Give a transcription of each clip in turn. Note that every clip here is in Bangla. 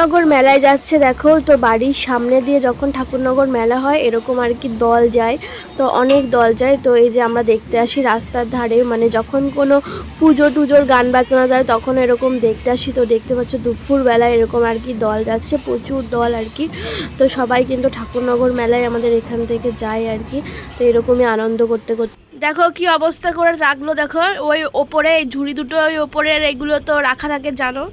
ঠাকুরনগর মেলায় যাচ্ছে, দেখো। তো বাড়ির সামনে দিয়ে যখন ঠাকুরনগর মেলা হয়, এরকম আর কি দল যায়। তো অনেক দল যায়। তো এই যে আমরা দেখতে আসি রাস্তার ধারে মানে যখন কোনো পুজো টুজোর গান বাজনা যায়, তখন এরকম দেখতে আসি। তো দেখতে পাচ্ছ দুপুরবেলায় এরকম আর কি দল যাচ্ছে, প্রচুর দল আর কি। তো সবাই কিন্তু ঠাকুরনগর মেলায় আমাদের এখান থেকে যায় আর কি। তো এরকমই আনন্দ করতে করতে। দেখো কি অবস্থা করে রাখল, দেখো। ওই ওপরে, ঝুড়ি দুটো ওই ওপরের, এগুলো তো রাখা থাকে, জানো?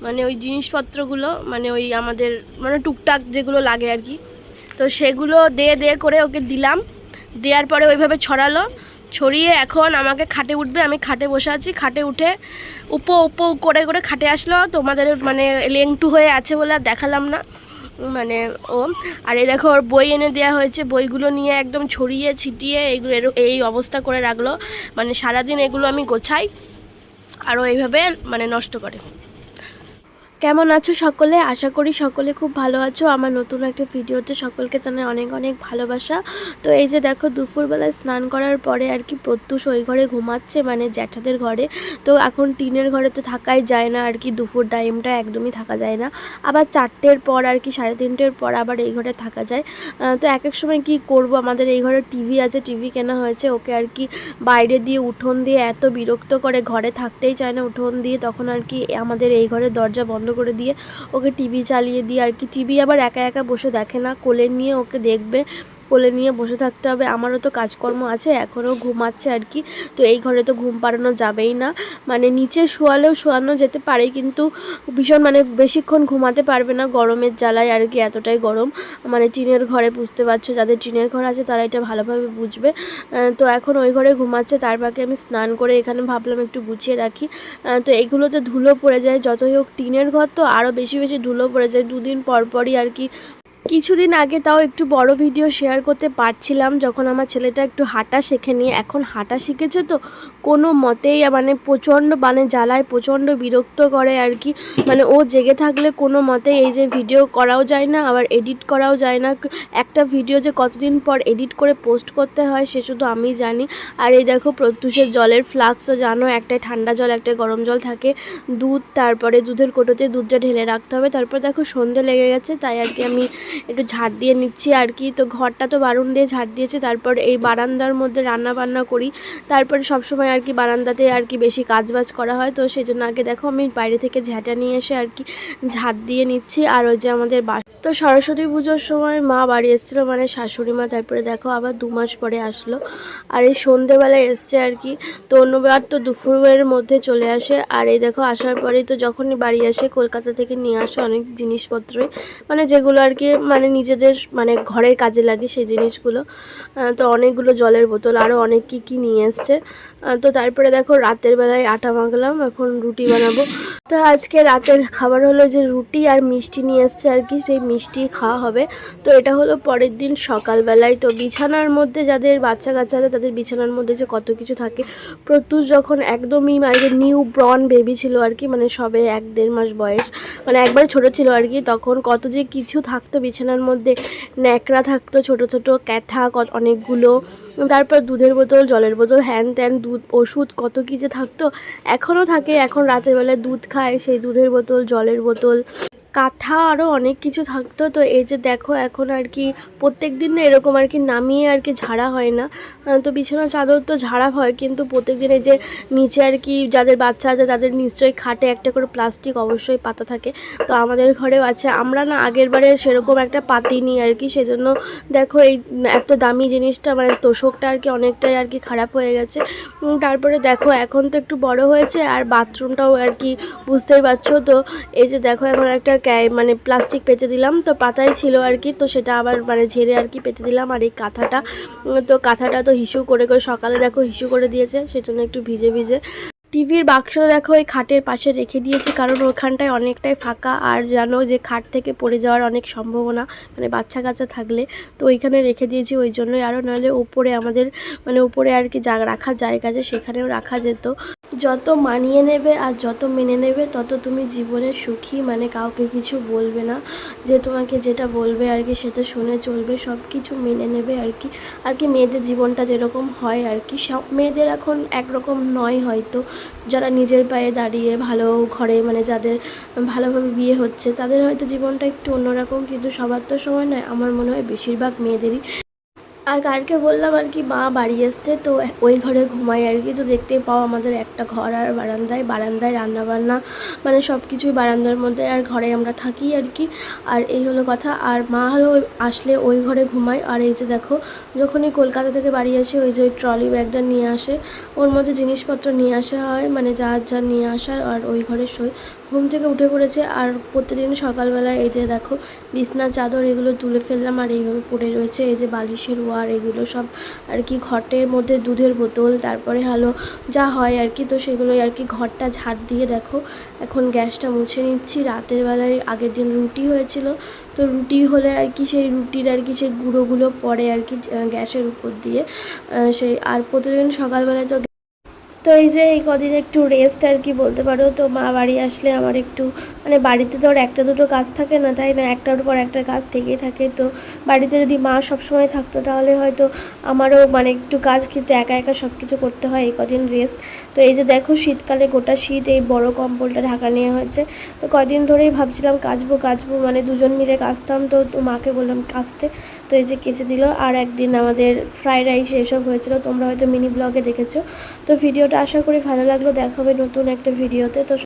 মানে ওই জিনিসপত্রগুলো মানে ওই আমাদের মানে টুকটাক যেগুলো লাগে আর কি। তো সেগুলো দে দে করে ওকে দিলাম। দেওয়ার পরে ওইভাবে ছড়ালো। ছড়িয়ে এখন আমাকে খাটে উঠবে, আমি খাটে বসে আছি। খাটে উঠে উপো উপো করে করে খাটে আসলো। তোমাদের মানে লেংটু হয়ে আছে বলে আর দেখালাম না। মানে ও, আর এই দেখো ওর বই এনে দেওয়া হয়েছে। বইগুলো নিয়ে একদম ছড়িয়ে, ছিটিয়ে এইগুলো এই অবস্থা করে রাখল। মানে সারাদিন এগুলো আমি গোছাই। আরও এইভাবে মানে নষ্ট করে। কেমন আছো সকলে? আশা করি সকলে খুব ভালো আছো। আমার নতুন একটা ভিডিওতে সকলকে জানাই অনেক অনেক ভালোবাসা। তো এই যে দেখো দুপুরবেলায় স্নান করার পরে আর কি প্রত্যুষ ওই ঘরে ঘুমাচ্ছে মানে জ্যাঠাদের ঘরে। তো এখন টিনের ঘরে তো থাকাই যায় না, আর কি দুপুর টাইমটা একদমই থাকা যায় না। আবার চারটের পর আর কি, সাড়ে তিনটের পর আবার এই ঘরে থাকা যায়। তো এক এক সময় কি করব? আমাদের এই ঘরে টিভি আছে টিভি কেনা হয়েছে। ওকে আর কি বাইরে দিয়ে উঠোন দিয়ে এত বিরক্ত করে ঘরে থাকতেই চায় না। উঠোন দিয়ে তখন আর কি আমাদের এই ঘরের দরজা বন্ধ করে দিয়ে ওকে টিভি চালিয়ে দিয়ে আর কি। টিভি আবার একা একা বসে দেখে না, কোলে নিয়ে ওকে দেখবে। কোলে নিয়ে বসে থাকতে হবে। আমারও তো কাজকর্ম আছে, এখনও ঘুমাচ্ছে আর কি। তো এই ঘরে তো ঘুম পাড়ানো যাবেই না। মানে নিচে শোয়ালেও শোয়ানো যেতে পারে, কিন্তু ভীষণ মানে বেশিক্ষণ ঘুমাতে পারবে না গরমের জ্বালায় আর কি, এতটাই গরম। মানে টিনের ঘরে বুঝতে পারছ, যাদের টিনের ঘর আছে তারা এটা ভালোভাবে বুঝবে। তো এখন ওই ঘরে ঘুমাচ্ছে, তার বাকি আমি স্নান করে এখানে ভাবলাম একটু গুছিয়ে রাখি। তো এগুলোতে ধুলো পড়ে যায়, যতই হোক টিনের ঘর তো আরও বেশি বেশি ধুলো পড়ে যায়। দুদিন পরপরই আর কি কিছুদিন আগে তাও একটু বড় ভিডিও শেয়ার করতে পারছিলাম, যখন আমার ছেলেটা একটু হাঁটা শেখে নিয়ে। এখন হাঁটা শিখেছে তো, কোনো মতেই মানে প্রচণ্ড মানে জ্বালায়, প্রচণ্ড বিরক্ত করে আর কি। মানে ও জেগে থাকলে কোনো মতেই এই যে ভিডিও করাও যায় না, আবার এডিট করাও যায় না। একটা ভিডিও যে কতদিন পর এডিট করে পোস্ট করতে হয়, সে শুধু আমি জানি। আর এই দেখো, প্রত্যুষের জলের ফ্লাক্সও জানো একটাই ঠান্ডা জল, একটা গরম জল থাকে। দুধ, তারপরে দুধের কোটোতে দুধটা ঢেলে রাখতে হবে। তারপর দেখো সন্ধে লেগে গেছে, তাই আর কি আমি একটু ঝাড় দিয়ে নিচ্ছি আর কি। তো ঘরটা তো বারুন দিয়ে ঝাড় দিয়েছে, তারপর এই বারান্দার মধ্যে রান্না বান্না করি। তারপরে সবসময় আর কি বারান্দাতে আর কি বেশি কাজ বাজ করা হয়। তো সেই জন্য আগে দেখো আমি বাইরে থেকে ঝাঁটা নিয়ে এসে আর কি ঝাড় দিয়ে নিচ্ছি। আর ওই যে আমাদের বাস তো সরস্বতী পুজোর সময় মা বাড়ি এসেছিল মানে শাশুড়ি মা, তারপরে দেখো আবার দু মাস পরে আসলো। আর এই সন্ধেবেলায় এসছে আর কি, তো অন্যবার তো দুপুরের মধ্যে চলে আসে। আর এই দেখো আসার পরেই তো যখনই বাড়ি আসে, কলকাতা থেকে নিয়ে আসে অনেক জিনিসপত্রই। মানে যেগুলো আর কি মানে নিজেদের মানে ঘরের কাজে লাগে সেই জিনিসগুলো। তো অনেকগুলো জলের বোতল আরও অনেক কী কী নিয়ে এসছে। তো তারপরে দেখো রাতের বেলায় আটা মাখলাম, এখন রুটি বানাবো। তো আজকে রাতের খাবার হলো যে রুটি আর মিষ্টি নিয়ে এসছে আর কি, সেই মিষ্টি খাওয়া হবে। তো এটা হলো পরের দিন সকালবেলায়। তো বিছানার মধ্যে যাদের বাচ্চা কাচ্চা আছে, তাদের বিছানার মধ্যে যে কত কিছু থাকে, প্রত্যুষ যখন একদমই মানে নিউ ব্রন বেবি ছিল আর কি মানে সবে এক দেড় মাস বয়স মানে একবার ছোট ছিল আর কি, তখন কত যে কিছু থাকতো বিছানার মধ্যে, ন্যাকড়া থাকতো, ছোট ছোট ক্যাথা অনেকগুলো, তারপর দুধের বোতল, জলের বোতল, হ্যান ত্যান দুধ, ওষুধ কত কী যে থাকতো, এখনও থাকে। এখন রাতের বেলায় দুধ খায়, সেই দুধের বোতল, জলের বোতল। কাঁথা আরও অনেক কিছু থাকতো, তো এই যে দেখো এখন আর কি প্রত্যেক দিন না এরকম আর কি নামিয়ে আর কি ঝাড়া হয় না। তো বিছানা চাদর তো ঝাড়া হয়, কিন্তু প্রত্যেক দিন এই যে নিচে আর কি যাদের বাচ্চা আছে তাদের নিশ্চয়ই খাটে একটা করে প্লাস্টিক অবশ্যই পাতা থাকে। তো আমাদের ঘরেও আছে, আমরা না আগের বারে সেরকম একটা পাতি নিই আর কি, সেজন্য দেখো এই এত দামি জিনিসটা মানে তোষকটা আর কি অনেকটাই আর কি খারাপ হয়ে গেছে। তারপরে দেখো এখন তো একটু বড় হয়েছে আর বাথরুমটাও আর কি বুঝতেই পারছ, তো এই যে দেখো এখন একটা মানে প্লাস্টিক পেতে দিলাম, তো পাতাই ছিল আর কি, তো সেটা আবার মানে ঝেড়ে আর কি পেতে দিলাম। আর এই কাঁথাটা, তো কাঁথাটা তো হিসু করে করে, সকালে দেখো হিসু করে দিয়েছে, সেজন্য একটু ভিজে ভিজে। টিভির বাক্স দেখো ওই খাটের পাশে রেখে দিয়েছি, কারণ ওখানটায় অনেকটাই ফাঁকা। আর জানো যে খাট থেকে পড়ে যাওয়ার অনেক সম্ভাবনা মানে বাচ্চা কাচ্চা থাকলে। তো ওইখানে রেখে দিয়েছি ওই জন্যই। আরও নাহলে উপরে আমাদের মানে উপরে আর কি যা রাখার জায়গা আছে, সেখানেও রাখা যেত। যত মানিয়ে নেবে আর যত মেনে নেবে, তত তুমি জীবনে সুখী মানে কাউকে কিছু বলবে না। যে তোমাকে যেটা বলবে আর কি, সেটা শুনে চলবে সব কিছু মেনে নেবে আর কি। আর কি মেয়েদের জীবনটা যেরকম হয় আর কি সব মেয়েদের এখন একরকম নয় হয়তো। যারা নিজের পায়ে দাঁড়িয়ে ভালো ঘরে মানে যাদের ভালোভাবে বিয়ে হচ্ছে, তাদের হয়তো জীবনটা একটু অন্যরকম, কিন্তু সবার তো সময় নয়। আমার মনে হয় বেশিরভাগ মেয়েদেরই আর কালকে বললাম আর কি, মা বাড়ি এসছে তো ওই ঘরে ঘুমাই আর কি। তো দেখতে পাও আমাদের একটা ঘর আর বারান্দায় বারান্দায় রান্না বান্না মানে সব কিছুই বারান্দার মধ্যে আর ঘরে আমরা থাকি আর কি। আর এই হলো কথা, আর মা হলো আসলে ওই ঘরে ঘুমাই আর এই যে দেখো, যখনই কলকাতা থেকে বাড়ি আসে, ওই যে ওই ট্রলি ব্যাগটা নিয়ে আসে, ওর মধ্যে জিনিসপত্র নিয়ে আসা হয় মানে যা যা নিয়ে আসার, আর ওই ঘরে শোয়। ঘুম থেকে উঠে পড়েছে আর প্রতিদিন সকালবেলা এই যে দেখো, বিছনা, চাদর এগুলো তুলে ফেললাম আর এইভাবে পড়ে রয়েছে। এই যে বালিশের ওয়ার এগুলো সব আর কি ঘটের মধ্যে দুধের বোতল, তারপরে হলো যা হয় আর কি। তো সেগুলোই আর কি ঘরটা ঝাড় দিয়ে দেখো, এখন গ্যাসটা মুছে নিচ্ছি। রাতের বেলায় আগের দিন রুটি হয়েছিল। তো রুটি হলে আর কি সেই রুটির আর কি সেই গুঁড়োগুলো পড়ে আর কি গ্যাসের উপর দিয়ে। সেই আর প্রতিদিন সকালবেলায় তো তো এই যে এই কদিন একটু রেস্ট আর কি বলতে পারো, তো মা বাড়ি আসলে আমার একটু মানে বাড়িতে তো একটা দুটো কাজ থাকে না, তাই না? একটার পর একটা কাজ থেকেই থাকে, তো বাড়িতে যদি মা সবসময় থাকতো তাহলে হয়তো আমারও মানে একটু কাজ কিন্তু একা একা সব কিছু করতে হয় এই কদিন রেস্ট তো এই যে দেখো শীতকালে গোটা শীত এই বড় কম্বলটা ঢাকা নিয়ে হয়েছে, তো কদিন ধরেই ভাবছিলাম কাচবো কাচবো মানে দুজন মিলে কাচতাম, তো মাকে বললাম কাচতে, তো এই যে কেচে দিল। আর একদিন আমাদের ফ্রাইড রাইস এসব হয়েছিল, তোমরা হয়তো মিনি ব্লগে দেখেছ। তো ভিডিওটা আশা করি ভালো লাগল। দেখাবে নতুন একটা ভিডিওতে তো